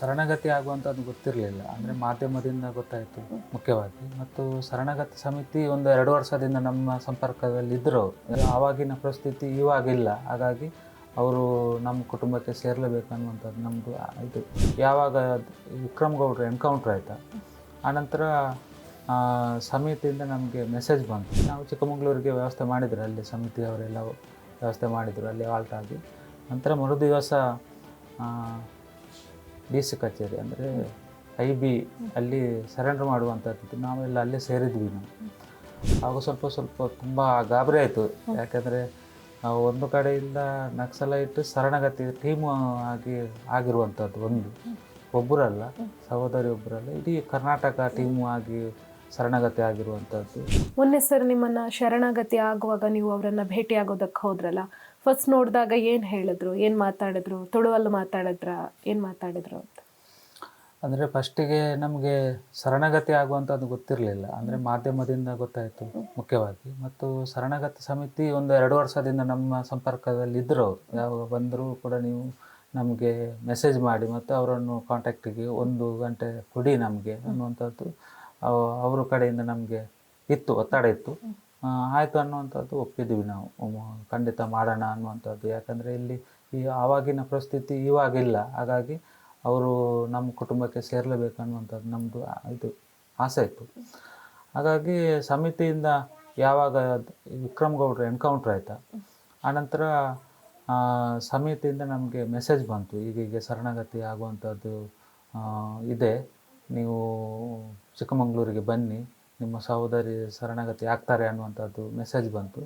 ಶರಣಗತಿ ಆಗುವಂಥದ್ದು ಗೊತ್ತಿರಲಿಲ್ಲ. ಅಂದರೆ ಮಾಧ್ಯಮದಿಂದ ಗೊತ್ತಾಯಿತು ಮುಖ್ಯವಾಗಿ. ಮತ್ತು ಶರಣಗತಿ ಸಮಿತಿ ಒಂದು ಎರಡು ವರ್ಷದಿಂದ ನಮ್ಮ ಸಂಪರ್ಕದಲ್ಲಿ ಇದ್ದರು ಆವಾಗಿನ ಪರಿಸ್ಥಿತಿ ಇವಾಗಿಲ್ಲ. ಹಾಗಾಗಿ ಅವರು ನಮ್ಮ ಕುಟುಂಬಕ್ಕೆ ಸೇರಲೇಬೇಕು ಅನ್ನುವಂಥದ್ದು ನಮ್ಮದು ಇದು. ಯಾವಾಗ ವಿಕ್ರಮ್ ಗೌಡ್ರು ಎನ್ಕೌಂಟ್ರ್ ಆಯಿತಾ? ಆನಂತರ ಸಮಿತಿಯಿಂದ ನಮಗೆ ಮೆಸೇಜ್ ಬಂತು. ನಾವು ಚಿಕ್ಕಮಗಳೂರಿಗೆ ವ್ಯವಸ್ಥೆ ಮಾಡಿದ್ರು. ಅಲ್ಲಿ ಸಮಿತಿಯವರೆಲ್ಲ ವ್ಯವಸ್ಥೆ ಮಾಡಿದರು. ಅಲ್ಲಿ ಆಲ್ಟ್ ಆಗಿ. ನಂತರ ಮರು ದಿವಸ ಸಿ ಕಚೇರಿ ಅಂದರೆ ಐ ಬಿ ಅಲ್ಲಿ ಸರೆಂಡರ್ ಮಾಡುವಂಥದ್ದು ನಾವೆಲ್ಲ ಅಲ್ಲೇ ಸೇರಿದ್ವಿ ನಾವು. ಆಗ ಸ್ವಲ್ಪ ಸ್ವಲ್ಪ ತುಂಬ ಗಾಬರಿ ಆಯಿತು. ಯಾಕೆಂದರೆ ಒಂದು ಕಡೆಯಿಂದ ನಕ್ಸಲೈಟ್ ಶರಣಗತಿ ಟೀಮ್ ಆಗಿ ಆಗಿರುವಂಥದ್ದು ಒಂದು. ಒಬ್ಬರಲ್ಲ, ಸಹೋದರಿ ಒಬ್ಬರಲ್ಲ, ಇಡೀ ಕರ್ನಾಟಕ ಟೀಮು ಆಗಿ ಶರಣಗತಿ ಆಗಿರುವಂಥದ್ದು. ಮೊನ್ನೆ ಸರ್ ನಿಮ್ಮನ್ನು ಶರಣಾಗತಿ ಆಗುವಾಗ ನೀವು ಅವರನ್ನು ಭೇಟಿಯಾಗೋದಕ್ಕೆ ಹೋದ್ರಲ್ಲ ಫಸ್ಟ್ ನೋಡಿದಾಗ ಏನು ಹೇಳಿದ್ರು ಏನು ಮಾತಾಡಿದ್ರು ತುಳುವಲ್ಲಿ ಮಾತಾಡಿದ್ರ ಏನು ಮಾತಾಡಿದ್ರು ಅಂತ? ಅಂದರೆ ಫಸ್ಟಿಗೆ ನಮಗೆ ಶರಣಗತಿ ಆಗುವಂಥದ್ದು ಗೊತ್ತಿರಲಿಲ್ಲ. ಅಂದರೆ ಮಾಧ್ಯಮದಿಂದ ಗೊತ್ತಾಯಿತು ಮುಖ್ಯವಾಗಿ. ಮತ್ತು ಶರಣಗತಿ ಸಮಿತಿ ಒಂದು ಎರಡು ವರ್ಷದಿಂದ ನಮ್ಮ ಸಂಪರ್ಕದಲ್ಲಿ ಇದ್ದರು ಅವರು ಯಾವಾಗ ಬಂದರೂ ಕೂಡ ನೀವು ನಮಗೆ ಮೆಸೇಜ್ ಮಾಡಿ ಮತ್ತು ಅವರನ್ನು ಕಾಂಟ್ಯಾಕ್ಟಿಗೆ ಒಂದು ಗಂಟೆ ಕೊಡಿ ನಮಗೆ ಅನ್ನುವಂಥದ್ದು ಅವರ ಕಡೆಯಿಂದ ನಮಗೆ ಇತ್ತು ಒತ್ತಡ ಇತ್ತು. ಆಯಿತು ಅನ್ನುವಂಥದ್ದು ಒಪ್ಪಿದ್ವಿ ನಾವು. ಖಂಡಿತ ಮಾಡೋಣ ಅನ್ನುವಂಥದ್ದು. ಯಾಕಂದರೆ ಇಲ್ಲಿ ಈ ಆವಾಗಿನ ಪರಿಸ್ಥಿತಿ ಇವಾಗಿಲ್ಲ. ಹಾಗಾಗಿ ಅವರು ನಮ್ಮ ಕುಟುಂಬಕ್ಕೆ ಸೇರಲೇಬೇಕು ಅನ್ನುವಂಥದ್ದು ನಮ್ಮದು ಇದು ಆಸೆ ಇತ್ತು. ಹಾಗಾಗಿ ಸಮಿತಿಯಿಂದ ಯಾವಾಗ ವಿಕ್ರಮ್ ಗೌಡ್ರು ಎನ್ಕೌಂಟ್ರ್ ಆಯಿತಾ, ಆನಂತರ ಸಮಿತಿಯಿಂದ ನಮಗೆ ಮೆಸೇಜ್ ಬಂತು. ಈಗೀಗ ಶರಣಗತಿ ಆಗುವಂಥದ್ದು ಇದೆ. ನೀವು ಚಿಕ್ಕಮಗಳೂರಿಗೆ ಬನ್ನಿ. ನಿಮ್ಮ ಸಹೋದರಿ ಶರಣಾಗತಿ ಆಗ್ತಾರೆ ಅನ್ನುವಂಥದ್ದು ಮೆಸೇಜ್ ಬಂತು.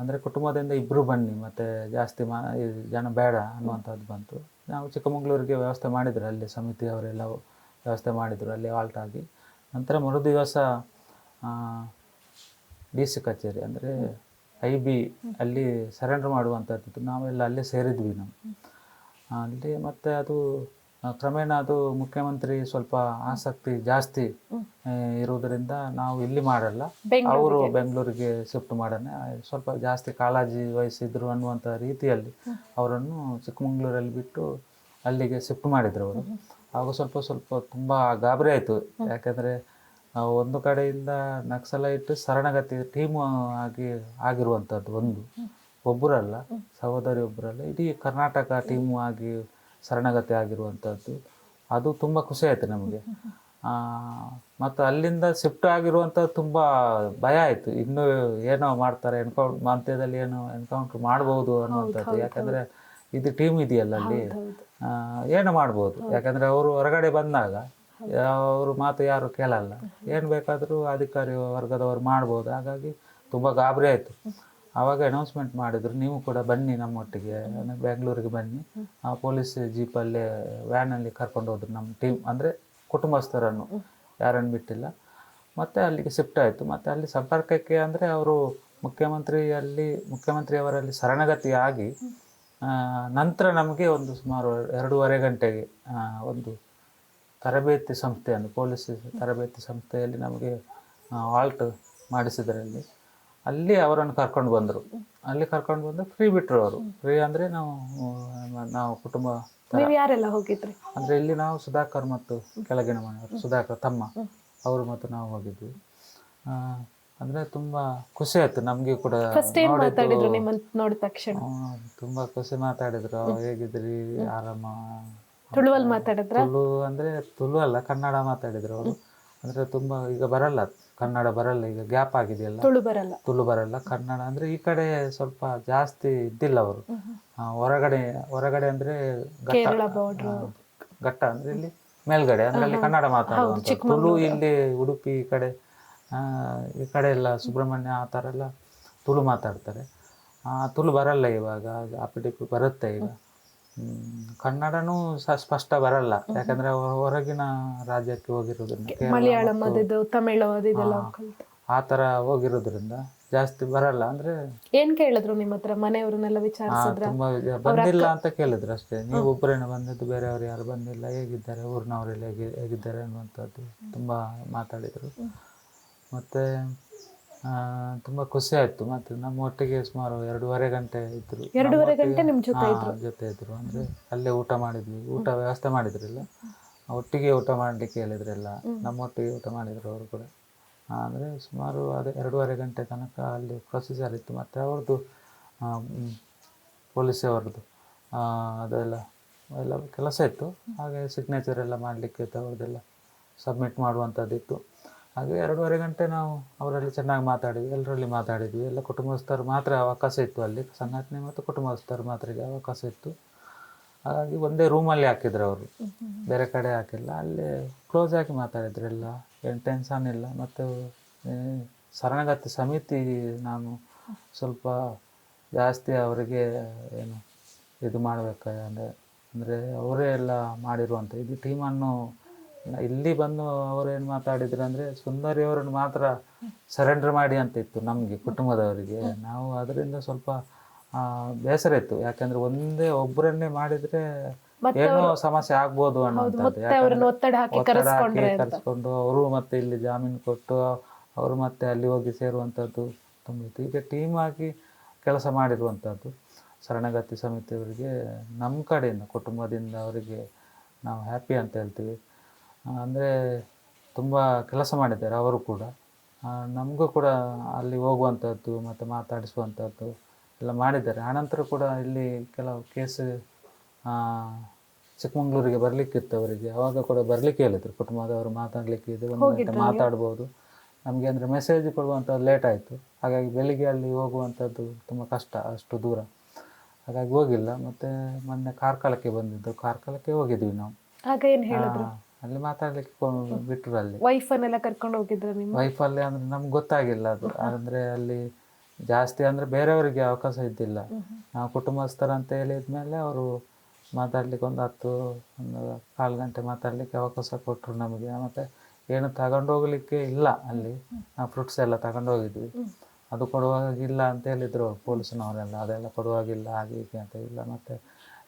ಅಂದರೆ ಕುಟುಂಬದಿಂದ ಇಬ್ಬರು ಬನ್ನಿ, ಮತ್ತು ಜಾಸ್ತಿ ಮಾ ಜನ ಬೇಡ ಅನ್ನುವಂಥದ್ದು ಬಂತು. ನಾವು ಚಿಕ್ಕಮಗಳೂರಿಗೆ ವ್ಯವಸ್ಥೆ ಮಾಡಿದ್ರು, ಅಲ್ಲಿ ಸಮಿತಿಯವರೆಲ್ಲ ವ್ಯವಸ್ಥೆ ಮಾಡಿದರು, ಅಲ್ಲಿ ಆಲ್ಟ್ ಆಗಿ. ನಂತರ ಮರುದಿವಸ ಡಿ ಸಿ ಕಚೇರಿ, ಅಂದರೆ ಐ ಬಿ ಅಲ್ಲಿ ಸರೆಂಡರ್ ಮಾಡುವಂಥದ್ದು. ನಾವೆಲ್ಲ ಅಲ್ಲೇ ಸೇರಿದ್ವಿ ನಾವು. ಅಲ್ಲಿ ಮತ್ತು ಅದು ಕ್ರಮೇಣ ಅದು ಮುಖ್ಯಮಂತ್ರಿ ಸ್ವಲ್ಪ ಆಸಕ್ತಿ ಜಾಸ್ತಿ ಇರುವುದರಿಂದ ನಾವು ಇಲ್ಲಿ ಮಾಡಲ್ಲ. ಅವರು ಬೆಂಗಳೂರಿಗೆ ಶಿಫ್ಟ್ ಮಾಡೋಣ. ಸ್ವಲ್ಪ ಜಾಸ್ತಿ ಕಾಳಜಿ ವಹಿಸಿದ್ರು ಅನ್ನುವಂಥ ರೀತಿಯಲ್ಲಿ ಅವರನ್ನು ಚಿಕ್ಕಮಂಗ್ಳೂರಲ್ಲಿ ಬಿಟ್ಟು ಅಲ್ಲಿಗೆ ಶಿಫ್ಟ್ ಮಾಡಿದ್ರು ಅವರು. ಆಗ ಸ್ವಲ್ಪ ಸ್ವಲ್ಪ ತುಂಬ ಗಾಬರಿ ಆಯಿತು. ಯಾಕೆಂದರೆ ಒಂದು ಕಡೆಯಿಂದ ನಕ್ಸಲೈಟ್ ಶರಣಗತಿ ಟೀಮ್ ಆಗಿ ಆಗಿರುವಂಥದ್ದು ಒಂದು. ಒಬ್ಬರಲ್ಲ ಸಹೋದರಿ ಒಬ್ಬರಲ್ಲ. ಇಡೀ ಕರ್ನಾಟಕ ಟೀಮು ಆಗಿ ಶರಣಗತಿ ಆಗಿರುವಂಥದ್ದು. ಅದು ತುಂಬ ಖುಷಿ ಆಯಿತು ನಮಗೆ. ಮತ್ತು ಅಲ್ಲಿಂದ ಶಿಫ್ಟ್ ಆಗಿರುವಂಥದ್ದು ತುಂಬ ಭಯ ಆಯಿತು. ಇನ್ನೂ ಏನೋ ಮಾಡ್ತಾರೆ ಎನ್ಕೌಂಟ್ ಮಧ್ಯದಲ್ಲಿ ಏನೋ ಎನ್ಕೌಂಟ್ರ್ ಮಾಡ್ಬೋದು ಅನ್ನುವಂಥದ್ದು. ಯಾಕಂದರೆ ಇದು ಟೀಮ್ ಇದೆಯಲ್ಲ ಅಲ್ಲಿ. ಏನು ಮಾಡ್ಬೋದು. ಯಾಕಂದರೆ ಅವರು ಹೊರಗಡೆ ಬಂದಾಗ ಅವರು ಮಾತು ಯಾರು ಕೇಳಲ್ಲ. ಏನು ಬೇಕಾದರೂ ಅಧಿಕಾರಿ ವರ್ಗದವರು ಮಾಡ್ಬೋದು. ಹಾಗಾಗಿ ತುಂಬ ಗಾಬರಿ ಆಯಿತು. ಆವಾಗ ಅನೌನ್ಸ್ಮೆಂಟ್ ಮಾಡಿದ್ರು. ನೀವು ಕೂಡ ಬನ್ನಿ ನಮ್ಮೊಟ್ಟಿಗೆ ಬ್ಯಾಂಗ್ಳೂರಿಗೆ ಬೆಂಗಳೂರಿಗೆ ಬನ್ನಿ. ಆ ಪೊಲೀಸ್ ಜೀಪಲ್ಲೇ ವ್ಯಾನಲ್ಲಿ ಕರ್ಕೊಂಡು ಹೋದ್ರು ನಮ್ಮ ಟೀಮ್ ಅಂದರೆ ಕುಟುಂಬಸ್ಥರನ್ನು. ಯಾರನ್ನು ಬಿಟ್ಟಿಲ್ಲ. ಮತ್ತು ಅಲ್ಲಿಗೆ ಶಿಫ್ಟ್ ಆಯಿತು. ಮತ್ತು ಅಲ್ಲಿ ಸಂಪರ್ಕಕ್ಕೆ ಅಂದರೆ ಅವರು ಮುಖ್ಯಮಂತ್ರಿಯಲ್ಲಿ ಮುಖ್ಯಮಂತ್ರಿಯವರಲ್ಲಿ ಶರಣಗತಿಯಾಗಿ ಆಗಿ ನಂತರ ನಮಗೆ ಒಂದು ಸುಮಾರು ಎರಡೂವರೆ ಗಂಟೆಗೆ ಒಂದು ತರಬೇತಿ ಸಂಸ್ಥೆಯನ್ನು ಪೊಲೀಸ್ ತರಬೇತಿ ಸಂಸ್ಥೆಯಲ್ಲಿ ನಮಗೆ ಆಲ್ಟ್ ಮಾಡಿಸಿದ್ರಲ್ಲಿ. ಅಲ್ಲಿ ಅವರನ್ನು ಕರ್ಕೊಂಡು ಬಂದರು. ಅಲ್ಲಿ ಕರ್ಕೊಂಡು ಬಂದು ಫ್ರೀ ಬಿಟ್ಟರು ಅವರು. ಫ್ರೀ ಅಂದರೆ ನಾವು ನಾವು ಕುಟುಂಬ ನೀವು ಯಾರೆಲ್ಲ ಹೋಗಿದ್ರಿ? ಅಂದರೆ ಇಲ್ಲಿ ನಾವು ಸುಧಾಕರ್ ಮತ್ತು ಕೆಳಗಿನ ಮನೆಯವರು ಸುಧಾಕರ್ ತಮ್ಮ. ಅವರು ಮತ್ತು ನಾವು ಹೋಗಿದ್ವಿ. ಅಂದರೆ ತುಂಬ ಖುಷಿ ಆಯ್ತು. ನಮಗೆ ಕೂಡ ಫಸ್ಟ್ ಏನ್ ಮಾತಾಡಿದ್ರು ನಿಮ್ಮನ್ನ ನೋಡಿದ ತಕ್ಷಣ. ಆ, ತುಂಬಾ ಖುಷಿ ಮಾತಾಡಿದ್ರು. ಹೇಗಿದ್ರಿ ಆರಾಮ? ತುಳುವಲ್ಲಿ ಮಾತಾಡಿದ್ರ? ತುಳು ಅಂದ್ರೆ ತುಳು ಅಲ್ಲ ಕನ್ನಡ ಮಾತಾಡಿದ್ರು ಅವರು. ಅಂದ್ರೆ ತುಂಬಾ ಈಗ ಬರಲ್ಲ. ಕನ್ನಡ ಬರಲ್ಲ ಈಗ ಗ್ಯಾಪ್ ಆಗಿದೆಯಲ್ಲ ತುಳು ಬರಲ್ಲ ತುಳು ಬರಲ್ಲ ಕನ್ನಡ ಅಂದ್ರೆ ಈ ಕಡೆ ಸ್ವಲ್ಪ ಜಾಸ್ತಿ ಇದ್ದಿಲ್ಲ ಅವರು ಹೊರಗಡೆ ಹೊರಗಡೆ ಅಂದ್ರೆ ಘಟ್ಟ ಅಂದ್ರೆ ಇಲ್ಲಿ ಮೇಲ್ಗಡೆ ಅಂದ್ರೆ ಅಲ್ಲಿ ಕನ್ನಡ ಮಾತಾಡುವಂತ ತುಳು ಇಲ್ಲಿ ಉಡುಪಿ ಈ ಕಡೆ ಈ ಕಡೆ ಎಲ್ಲ ಸುಬ್ರಹ್ಮಣ್ಯ ಆ ಥರ ಎಲ್ಲ ತುಳು ಮಾತಾಡ್ತಾರೆ ಆ, ತುಳು ಬರಲ್ಲ ಇವಾಗ ಅಪಿಡಿಪಿ ಬರುತ್ತೆ ಈಗ ಕನ್ನಡನೂ ಸ್ಪಷ್ಟ ಬರಲ್ಲ. ಯಾಕಂದ್ರೆ ಹೊರಗಿನ ರಾಜ್ಯಕ್ಕೆ ಹೋಗಿರೋದ್ರಿಂದ ಮಲಯಾಳಂ ತಮಿಳು ಅದಿದೆಲ್ಲ. ಆ ಥರ ಹೋಗಿರೋದ್ರಿಂದ ಜಾಸ್ತಿ ಬರಲ್ಲ. ಅಂದ್ರೆ ಏನ್ ಕೇಳಿದ್ರು ನಿಮ್ಮ ಹತ್ರ? ಮನೆಯವ್ರನ್ನೆಲ್ಲ ವಿಚಾರಿಸಿದ್ರ? ತುಂಬಾ ಬಂದಿಲ್ಲ ಅಂತ ಕೇಳಿದ್ರು ಅಷ್ಟೇ. ನೀವು ಒಬ್ಬರೇನೆ ಬಂದಿದ್ದು ಬೇರೆಯವ್ರು ಯಾರು ಬಂದಿಲ್ಲ ಹೇಗಿದ್ದಾರೆ ಊರಿನವರೆಲ್ಲ ಹೇಗೆ ಹೇಗಿದ್ದಾರೆ ಅನ್ನುವಂಥದ್ದು ತುಂಬಾ ಮಾತಾಡಿದ್ರು. ಮತ್ತೆ ತುಂಬಾ ಖುಷಿ ಆಯ್ತು. ಮತ್ತೆ ನಮ್ಮ ಒಟ್ಟಿಗೆ ಸುಮಾರು ಎರಡೂವರೆ ಗಂಟೆ ಇದ್ರು. ಎರಡೂವರೆ ಗಂಟೆ ನಿಮ್ಮ ಜೊತೆ ಇದ್ರು. ಜೊತೆ ಇದ್ರು. ಅಂದ್ರೆ ಅಲ್ಲೇ ಊಟ ಮಾಡಿದ್ವಿ. ಊಟ ವ್ಯವಸ್ಥೆ ಮಾಡಿದ್ರಲ್ಲ. ಒಟ್ಟಿಗೆ ಊಟ ಮಾಡಲಿಕ್ಕೆ ನಮ್ಮ ನಮ್ಮೊಟ್ಟಿಗೆ ಊಟ ಮಾಡಿದ್ರು ಅವರು ಕೂಡ. ಅಂದರೆ ಸುಮಾರು ಅದೇ ಎರಡೂವರೆ ಗಂಟೆ ತನಕ ಅಲ್ಲಿ ಪ್ರೊಸೀಜರ್ ಇತ್ತು. ಮತ್ತು ಅವ್ರದ್ದು ಪೊಲೀಸ್ ಅವ್ರದ್ದು ಅದೆಲ್ಲ ಎಲ್ಲ ಕೆಲಸ ಇತ್ತು. ಹಾಗೆ ಸಿಗ್ನೇಚರ್ ಎಲ್ಲ ಮಾಡಲಿಕ್ಕೆ ಇತ್ತು. ಅವ್ರದ್ದೆಲ್ಲ ಸಬ್ಮಿಟ್ ಮಾಡುವಂಥದ್ದಿತ್ತು ಹಾಗೆ ಎರಡೂವರೆ ಗಂಟೆ ನಾವು ಅವರಲ್ಲಿ ಚೆನ್ನಾಗಿ ಮಾತಾಡಿದ್ವಿ ಎಲ್ಲರಲ್ಲಿ ಮಾತಾಡಿದ್ವಿ. ಎಲ್ಲ ಕುಟುಂಬಸ್ಥರು ಮಾತ್ರ ಅವಕಾಶ ಇತ್ತು ಅಲ್ಲಿ. ಸಂಘಟನೆ ಮತ್ತು ಕುಟುಂಬಸ್ಥರು ಮಾತ್ರ ಅವಕಾಶ ಇತ್ತು. ಹಾಗಾಗಿ ಒಂದೇ ರೂಮಲ್ಲಿ ಹಾಕಿದ್ರು ಅವರು. ಬೇರೆ ಕಡೆ ಹಾಕಿಲ್ಲ. ಅಲ್ಲೇ ಕ್ಲೋಸ್ ಆಗಿ ಮಾತಾಡಿದ್ರು ಎಲ್ಲ. ಏನು ಟೆನ್ಷನ್ ಇಲ್ಲ. ಮತ್ತು ಶರಣಗತಿ ಸಮಿತಿ ನಾನು ಸ್ವಲ್ಪ ಜಾಸ್ತಿ ಅವರಿಗೆ, ಏನು, ಇದು ಮಾಡಬೇಕು ಅಂದರೆ ಅಂದರೆ ಅವರೇ ಎಲ್ಲ ಮಾಡಿರುವಂಥ ಇದು ಟೀಮನ್ನು ಇಲ್ಲಿ ಬಂದು ಅವರೇನು ಮಾತಾಡಿದ್ರು ಅಂದರೆ ಸುಂದರಿ ಅವರನ್ನು ಮಾತ್ರ ಸರೆಂಡರ್ ಮಾಡಿ ಅಂತ ಇತ್ತು ನಮಗೆ ಕುಟುಂಬದವರಿಗೆ. ನಾವು ಅದರಿಂದ ಸ್ವಲ್ಪ ಆ, ಬೇಸರ ಇತ್ತು. ಯಾಕಂದ್ರೆ ಒಂದೇ ಒಬ್ಬರನ್ನೇ ಮಾಡಿದ್ರೆ ಏನೋ ಸಮಸ್ಯೆ ಆಗ್ಬೋದು ಅನ್ನೋದು ಒತ್ತಡ ಹಾಕಿ ಕರೆಸ್ಕೊಂಡು ಅವರು ಮತ್ತೆ ಇಲ್ಲಿ ಜಾಮೀನು ಕೊಟ್ಟು ಅವರು ಮತ್ತೆ ಅಲ್ಲಿ ಹೋಗಿ ಸೇರುವಂಥದ್ದು ತುಂಬ ಇತ್ತು ಈಗ ಟೀಮ್ ಆಗಿ ಕೆಲಸ ಮಾಡಿರುವಂಥದ್ದು ಶರಣಗತಿ ಸಮಿತಿಯವರಿಗೆ ನಮ್ಮ ಕಡೆಯಿಂದ ಕುಟುಂಬದಿಂದ ಅವರಿಗೆ ನಾವು ಹ್ಯಾಪಿ ಅಂತ ಹೇಳ್ತೀವಿ. ಅಂದರೆ ತುಂಬ ಕೆಲಸ ಮಾಡಿದ್ದಾರೆ ಅವರು ಕೂಡ. ನಮಗೂ ಕೂಡ ಅಲ್ಲಿ ಹೋಗುವಂಥದ್ದು ಮತ್ತು ಮಾತಾಡಿಸುವಂಥದ್ದು ಎಲ್ಲ ಮಾಡಿದ್ದಾರೆ. ಆನಂತರ ಕೂಡ ಇಲ್ಲಿ ಕೆಲವು ಕೇಸ್ ಚಿಕ್ಕಮಂಗ್ಳೂರಿಗೆ ಬರಲಿಕ್ಕಿತ್ತು ಅವರಿಗೆ. ಅವಾಗ ಕೂಡ ಬರಲಿಕ್ಕೆ ಹೇಳಿದರು. ಕುಟುಂಬದವರು ಮಾತಾಡಲಿಕ್ಕೆ ಇದು ಒಂದು ಗಂಟೆ ಮಾತಾಡ್ಬೋದು. ನಮಗೆ ಅಂದರೆ ಮೆಸೇಜ್ ಕೊಡುವಂಥದ್ದು ಲೇಟ್ ಆಯಿತು. ಹಾಗಾಗಿ ಬೆಳಿಗ್ಗೆ ಅಲ್ಲಿ ಹೋಗುವಂಥದ್ದು ತುಂಬ ಕಷ್ಟ ಅಷ್ಟು ದೂರ. ಹಾಗಾಗಿ ಹೋಗಿಲ್ಲ. ಮತ್ತು ಮೊನ್ನೆ ಕಾರ್ಕಳಕ್ಕೆ ಬಂದಿದ್ದು. ಕಾರ್ಕಳಕ್ಕೆ ಹೋಗಿದ್ವಿ ನಾವು. ಆಗ ಏನು ಹೇಳಿದ್ರು? ಅಲ್ಲಿ ಮಾತಾಡ್ಲಿಕ್ಕೆ ಬಿಟ್ಟರು ಬಿಟ್ರು ಅಲ್ಲಿ. ವೈಫನ್ನೆಲ್ಲ ಕರ್ಕೊಂಡು ಹೋಗಿದ್ರು ನಿಮ್ಮ? ವೈಫಲ್ಲಿ ಅಂದ್ರೆ ನಮ್ಗೆ ಗೊತ್ತಾಗಿಲ್ಲ ಅದು. ಅಂದ್ರೆ ಅಲ್ಲಿ ಜಾಸ್ತಿ ಅಂದ್ರೆ ಬೇರೆಯವರಿಗೆ ಅವಕಾಶ ಇದ್ದಿಲ್ಲ. ನಾವು ಕುಟುಂಬಸ್ಥರ ಅಂತ ಹೇಳಿದ್ಮೇಲೆ ಅವರು ಮಾತಾಡ್ಲಿಕ್ಕೆ ಒಂದು ಹತ್ತು ಒಂದು ಕಾಲು ಗಂಟೆ ಮಾತಾಡ್ಲಿಕ್ಕೆ ಅವಕಾಶ ಕೊಟ್ಟರು ನಮಗೆ. ಮತ್ತೆ ಏನು ತಗೊಂಡು ಹೋಗ್ಲಿಕ್ಕೆ ಇಲ್ಲ ಅಲ್ಲಿ. ನಾವು ಫ್ರೂಟ್ಸ್ ಎಲ್ಲ ತಗೊಂಡು ಹೋಗಿದ್ವಿ. ಅದು ಕೊಡುವಾಗಿಲ್ಲ ಅಂತ ಹೇಳಿದ್ರು ಪೊಲೀಸ್ನವರೆಲ್ಲ. ಅದೆಲ್ಲ ಕೊಡುವಾಗಿಲ್ಲ ಹಾಗೆ ಹೀಗೆ ಅಂತ ಇಲ್ಲ. ಮತ್ತೆ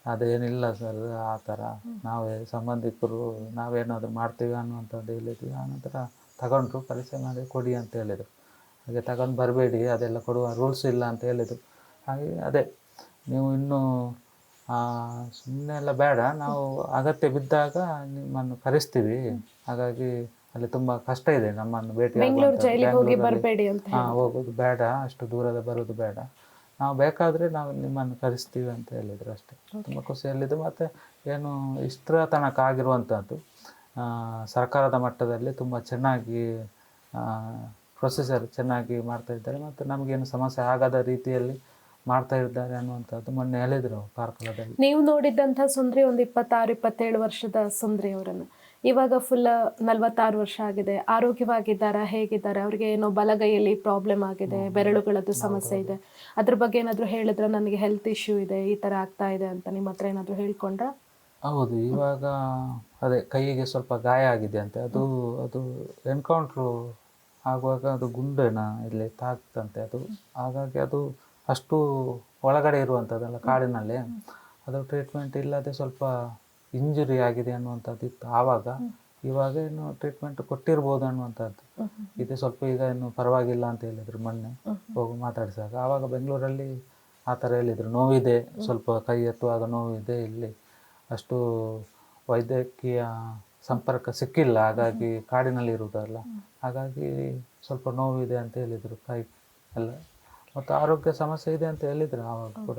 ಅದೇನಿಲ್ಲ ಸರ್ ಆ ಥರ. ನಾವೇ ಸಂಬಂಧಿಕರು ನಾವೇನಾದರೂ ಮಾಡ್ತೀವಿ ಅನ್ನುವಂಥದ್ದು ಹೇಳಿದ್ವಿ. ಆನಂತರ ತಗೊಂಡ್ರು ಪರಿಚಯ ಮಾಡಿ ಕೊಡಿ ಅಂತ ಹೇಳಿದರು. ಹಾಗೆ ತಗೊಂಡು ಬರಬೇಡಿ ಅದೆಲ್ಲ ಕೊಡುವ ರೂಲ್ಸ್ ಇಲ್ಲ ಅಂತ ಹೇಳಿದರು. ಹಾಗೆ ಅದೇ ನೀವು ಇನ್ನೂ ಸುಮ್ಮನೆ ಎಲ್ಲ ಬೇಡ. ನಾವು ಅಗತ್ಯ ಬಿದ್ದಾಗ ನಿಮ್ಮನ್ನು ಕರೆಸ್ತೀವಿ. ಹಾಗಾಗಿ ಅಲ್ಲಿ ತುಂಬ ಕಷ್ಟ ಇದೆ ನಮ್ಮನ್ನು ಭೇಟಿ ಹೋಗೋದು ಬೇಡ. ಅಷ್ಟು ದೂರದ ಬರೋದು ಬೇಡ. ನಾವು ಬೇಕಾದರೆ ನಾವು ನಿಮ್ಮನ್ನು ಕರೆಸ್ತೀವಿ ಅಂತ ಹೇಳಿದ್ರು ಅಷ್ಟೇ. ತುಂಬ ಖುಷಿಯಲ್ಲಿದ್ದು ಮತ್ತು ಏನು ಇಷ್ಟರ ತನಕ ಆಗಿರುವಂಥದ್ದು ಸರ್ಕಾರದ ಮಟ್ಟದಲ್ಲಿ ತುಂಬ ಚೆನ್ನಾಗಿ ಪ್ರೊಸೆಸರ್ ಚೆನ್ನಾಗಿ ಮಾಡ್ತಾ ಇದ್ದಾರೆ. ಮತ್ತು ನಮಗೇನು ಸಮಸ್ಯೆ ಆಗದ ರೀತಿಯಲ್ಲಿ ಮಾಡ್ತಾ ಇದ್ದಾರೆ ಅನ್ನುವಂಥದ್ದು ಮೊನ್ನೆ ಹೇಳಿದರು ಕಾರ್ಕಳದಲ್ಲಿ ನೀವು ನೋಡಿದ್ದಂಥ ಸುಂದ್ರಿ ಒಂದು ಇಪ್ಪತ್ತಾರು, ಇಪ್ಪತ್ತೇಳು ವರ್ಷದ ಸುಂದ್ರಿ ಅವರನ್ನು. ಇವಾಗ ಫುಲ್ ನಲ್ವತ್ತಾರು ವರ್ಷ ಆಗಿದೆ. ಆರೋಗ್ಯವಾಗಿದ್ದಾರಾ ಹೇಗಿದ್ದಾರೆ? ಅವ್ರಿಗೆ ಏನೋ ಬಲಗೈಯಲ್ಲಿ ಪ್ರಾಬ್ಲಮ್ ಆಗಿದೆ ಬೆರಳುಗಳದ್ದು ಸಮಸ್ಯೆ ಇದೆ. ಅದ್ರ ಬಗ್ಗೆ ಏನಾದರೂ ಹೇಳಿದ್ರೆ ನನಗೆ ಹೆಲ್ತ್ ಇಶ್ಯೂ ಇದೆ ಈ ತರ ಆಗ್ತಾ ಇದೆ ಅಂತ ನಿಮ್ಮ ಹತ್ರ ಏನಾದರೂ ಹೇಳ್ಕೊಂಡ್ರ? ಹೌದು ಇವಾಗ ಅದೇ ಕೈಗೆ ಸ್ವಲ್ಪ ಗಾಯ ಆಗಿದೆ ಅಂತೆ. ಅದು ಅದು ಎನ್ಕೌಂಟ್ರು ಆಗುವಾಗ ಅದು ಗುಂಡೇನ ಇಲ್ಲಿ ತಾಕ್ತಂತೆ ಅದು ಹಾಗಾಗಿ ಅದು ಅಷ್ಟು ಒಳಗಡೆ ಇರುವಂಥದ್ದಲ್ಲ ಕಾಡಿನಲ್ಲಿ. ಅದು ಟ್ರೀಟ್ಮೆಂಟ್ ಇಲ್ಲದೆ ಸ್ವಲ್ಪ ಇಂಜುರಿ ಆಗಿದೆ ಅನ್ನುವಂಥದ್ದು ಇತ್ತು. ಆವಾಗ ಇವಾಗ ಏನು ಟ್ರೀಟ್ಮೆಂಟ್ ಕೊಟ್ಟಿರ್ಬೋದು ಅನ್ನುವಂಥದ್ದು. ಇದು ಸ್ವಲ್ಪ ಈಗ ಇನ್ನು ಪರವಾಗಿಲ್ಲ ಅಂತ ಹೇಳಿದ್ರು ಮೊನ್ನೆ ಹೋಗಿ ಮಾತಾಡಿಸಿದಾಗ ಆವಾಗ ಬೆಂಗಳೂರಲ್ಲಿ ಆ ಥರ ಹೇಳಿದರು. ನೋವಿದೆ ಸ್ವಲ್ಪ ಕೈ ಎತ್ತುವಾಗ ನೋವಿದೆ ಇಲ್ಲಿ ಅಷ್ಟು ವೈದ್ಯಕೀಯ ಸಂಪರ್ಕ ಸಿಕ್ಕಿಲ್ಲ. ಹಾಗಾಗಿ ಕಾಡಿನಲ್ಲಿ ಇರುವುದಲ್ಲ ಹಾಗಾಗಿ ಸ್ವಲ್ಪ ನೋವಿದೆ ಅಂತ ಹೇಳಿದರು ಕೈ ಎಲ್ಲ. ಆರೋಗ್ಯ ಸಮಸ್ಯೆ ಇದೆ ಅಂತ ಹೇಳಿದ್ರು ಆವಾಗ ಕೂಡ.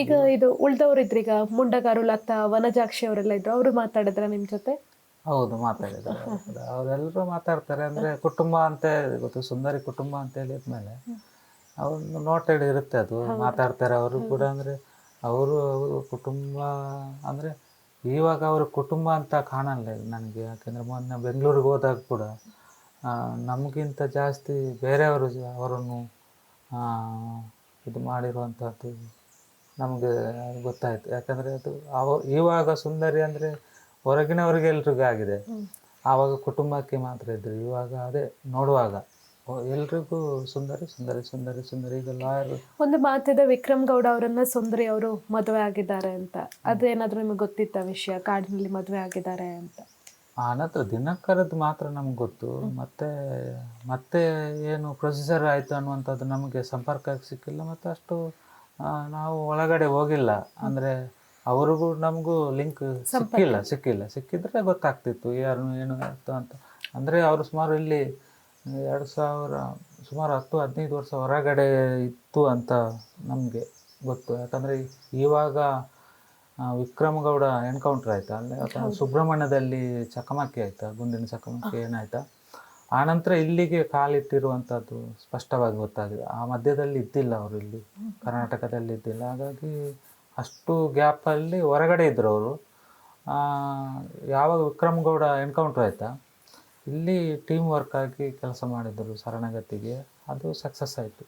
ಈಗ ಇದು ಉಳ್ದವ್ರು ಈಗ ಮುಂಡಗಾರು ಲತಾ ವನಜಾಕ್ಷಿ ಅವರೆಲ್ಲ ಇದ್ರು ಅವರು ಮಾತಾಡಿದ್ರ ನಿಮ್ ಜೊತೆ? ಹೌದು ಮಾತಾಡಿದ್ರು ಅವ್ರು ಅವರೆಲ್ಲರೂ ಮಾತಾಡ್ತಾರೆ ಅಂದ್ರೆ ಕುಟುಂಬ ಅಂತ ಗೊತ್ತು ಸುಂದರಿ ಕುಟುಂಬ ಅಂತ ಹೇಳಿದ್ಮೇಲೆ ಅವ್ರದ್ದು ನೋಟೆಡ್ ಇರುತ್ತೆ ಅದು ಮಾತಾಡ್ತಾರೆ ಅವರು ಕೂಡ ಅಂದ್ರೆ ಅವರು ಕುಟುಂಬ ಅಂದ್ರೆ ಇವಾಗ ಅವ್ರ ಕುಟುಂಬ ಅಂತ ಕಾಣಲ್ಲ ನನಗೆ ಯಾಕಂದ್ರೆ ಮೊನ್ನೆ ಬೆಂಗಳೂರಿಗೆ ಹೋದಾಗ ಕೂಡ ನಮಗಿಂತ ಜಾಸ್ತಿ ಬೇರೆಯವರು ಅವರನ್ನು ಇದು ಮಾಡಿರುವಂಥದ್ದು ನಮಗೆ ಗೊತ್ತಾಯಿತು. ಯಾಕಂದರೆ ಅದು ಅವ ಇವಾಗ ಸುಂದರಿ ಅಂದರೆ ಹೊರಗಿನವರಿಗೆ ಎಲ್ರಿಗೂ ಆಗಿದೆ. ಆವಾಗ ಕುಟುಂಬಕ್ಕೆ ಮಾತ್ರ ಇದ್ದರು ಇವಾಗ ಅದೇ ನೋಡುವಾಗ. ಎಲ್ರಿಗೂ ಸುಂದರಿ ಸುಂದರಿ ಸುಂದರಿ ಸುಂದರಿ ಒಂದು ಮಾತಿದೆ ವಿಕ್ರಮ್ ಗೌಡ ಅವರನ್ನ ಸುಂದರಿ ಅವರು ಮದುವೆ ಆಗಿದ್ದಾರೆ ಅಂತ. ಅದೇನಾದ್ರೂ ನಿಮಗೆ ಗೊತ್ತಿತ್ತ ವಿಷಯ? ಕಾಡಿನಲ್ಲಿ ಮದುವೆ ಆಗಿದ್ದಾರೆ ಅಂತ. ಆ ನಂತರ ದಿನಕರದ್ದು ಮಾತ್ರ ನಮ್ಗೆ ಗೊತ್ತು. ಮತ್ತೆ ಮತ್ತೆ ಏನು ಪ್ರೊಸೀಜರ್ ಆಯಿತು ಅನ್ನುವಂಥದ್ದು ನಮಗೆ ಸಂಪರ್ಕ ಸಿಕ್ಕಿಲ್ಲ. ಮತ್ತು ಅಷ್ಟು ನಾವು ಒಳಗಡೆ ಹೋಗಿಲ್ಲ. ಅಂದರೆ ಅವ್ರಿಗೂ ನಮಗೂ ಲಿಂಕ್ ಸಿಕ್ಕಿಲ್ಲ ಸಿಕ್ಕಿಲ್ಲ. ಸಿಕ್ಕಿದ್ರೆ ಗೊತ್ತಾಗ್ತಿತ್ತು ಯಾರು ಏನು ಆಯಿತು ಅಂತ. ಅಂದರೆ ಅವರು ಸುಮಾರು ಇಲ್ಲಿ ಎರಡು ಸಾವಿರ ಸುಮಾರು ಹತ್ತು ಹದಿನೈದು ವರ್ಷ ಹೊರಗಡೆ ಇತ್ತು ಅಂತ ನಮಗೆ ಗೊತ್ತು. ಯಾಕಂದರೆ ಇವಾಗ ವಿಕ್ರಮ್ ಗೌಡ ಎನ್ಕೌಂಟರ್ ಆಯ್ತಾ? ಅಲ್ಲಿ ಅಥವಾ ಸುಬ್ರಹ್ಮಣ್ಯದಲ್ಲಿ ಚಕಮಕಿ ಆಯ್ತಾ? ಗುಂಡಿನ ಚಕಮಕಿ ಏನಾಯ್ತಾ? ಆನಂತರ ಇಲ್ಲಿಗೆ ಕಾಲಿಟ್ಟಿರುವಂಥದ್ದು ಸ್ಪಷ್ಟವಾಗಿ ಗೊತ್ತಾಗಿದೆ. ಆ ಮಧ್ಯದಲ್ಲಿ ಇದ್ದಿಲ್ಲ ಅವರು ಇಲ್ಲಿ. ಕರ್ನಾಟಕದಲ್ಲಿ ಇದ್ದಿಲ್ಲ. ಹಾಗಾಗಿ ಅಷ್ಟು ಗ್ಯಾಪಲ್ಲಿ ಹೊರಗಡೆ ಇದ್ದರು ಅವರು. ಯಾವಾಗ ವಿಕ್ರಮ್ ಗೌಡ ಎನ್ಕೌಂಟರ್ ಆಯ್ತಾ? ಇಲ್ಲಿ ಟೀಮ್ ವರ್ಕ್ ಆಗಿ ಕೆಲಸ ಮಾಡಿದರು ಶರಣಗತಿಗೆ ಅದು ಸಕ್ಸಸ್ ಆಯಿತು.